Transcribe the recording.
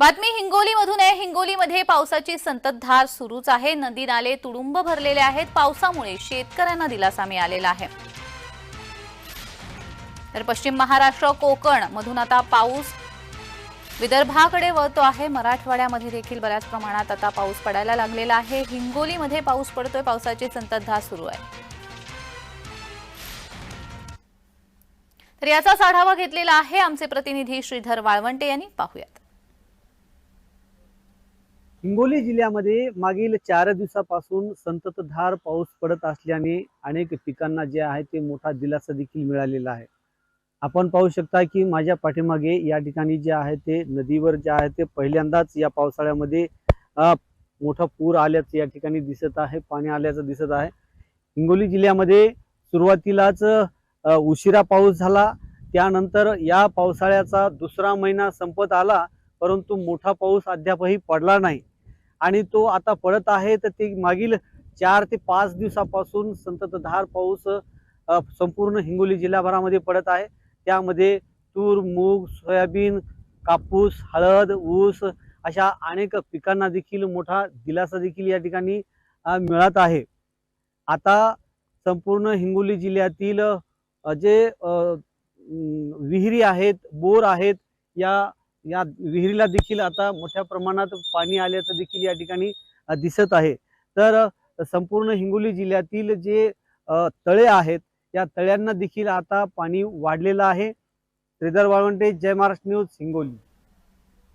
बातमी हिंगोलीमधून आहे. हिंगोलीमध्ये पावसाची संततधार सुरूच आहे. नदी नाले तुडुंब भरलेले आहेत. पावसामुळे शेतकऱ्यांना दिलासा मिळालेला आहे. तर पश्चिम महाराष्ट्र कोकण मधून आता पाऊस विदर्भाकडे वळतो आहे. मराठवाड्यामध्ये देखील बऱ्याच प्रमाणात आता पाऊस पडायला लागलेला आहे. हिंगोलीमध्ये पाऊस पडतोय. पावसाची संततधार सुरू आहे. तर याचाच आढावा घेतलेला आहे. आमचे प्रतिनिधी श्रीधर वाळवंटे यांनी. पाहूयात. हिंगोली जिल्ह्यामध्ये मागील चार दिवसापासून संततधार पाऊस पडत असल्याने अनेक पिकांना जे आहे ते मोठा दिलासा देखील मिळालेला आहे. आपण पाहू शकता की माझ्या पाठीमागे या ठिकाणी जे आहे ते नदीवर जे आहे ते पहिल्यांदाच या पावसाळ्यामध्ये मोठा पूर आल्याचं या ठिकाणी दिसत आहे पाणी आल्याचं दिसत आहे. हिंगोली जिल्ह्यामध्ये सुरुवातीलाच उशिरा पाऊस झाला. त्यानंतर या पावसाळ्याचा दुसरा महिना संपत आला परंतु मोठा पाऊस अद्यापही पडला नाही. आणि तो आता पडत आहे तर ते मागील चार ते पाच दिवसापासून संततधार पाऊस संपूर्ण हिंगोली जिल्हाभरामध्ये पडत आहे. त्यामध्ये तूर मूग सोयाबीन कापूस हळद ऊस अशा अनेक पिकांना देखील मोठा दिलासा देखील या ठिकाणी मिळत आहे. आता संपूर्ण हिंगोली जिल्ह्यातील जे विहिरी आहेत बोर आहेत या या विहिरीला देखील आता मोठ्या प्रमाणात पाणी आल्याचं देखील या ठिकाणी दिसत आहे. तर संपूर्ण हिंगोली जिल्ह्यातील जे तळे आहेत या तळ्यांना देखील आता पाणी वाढलेलं आहे. श्रीधर वाळवंटे जय महाराष्ट्र न्यूज हिंगोली.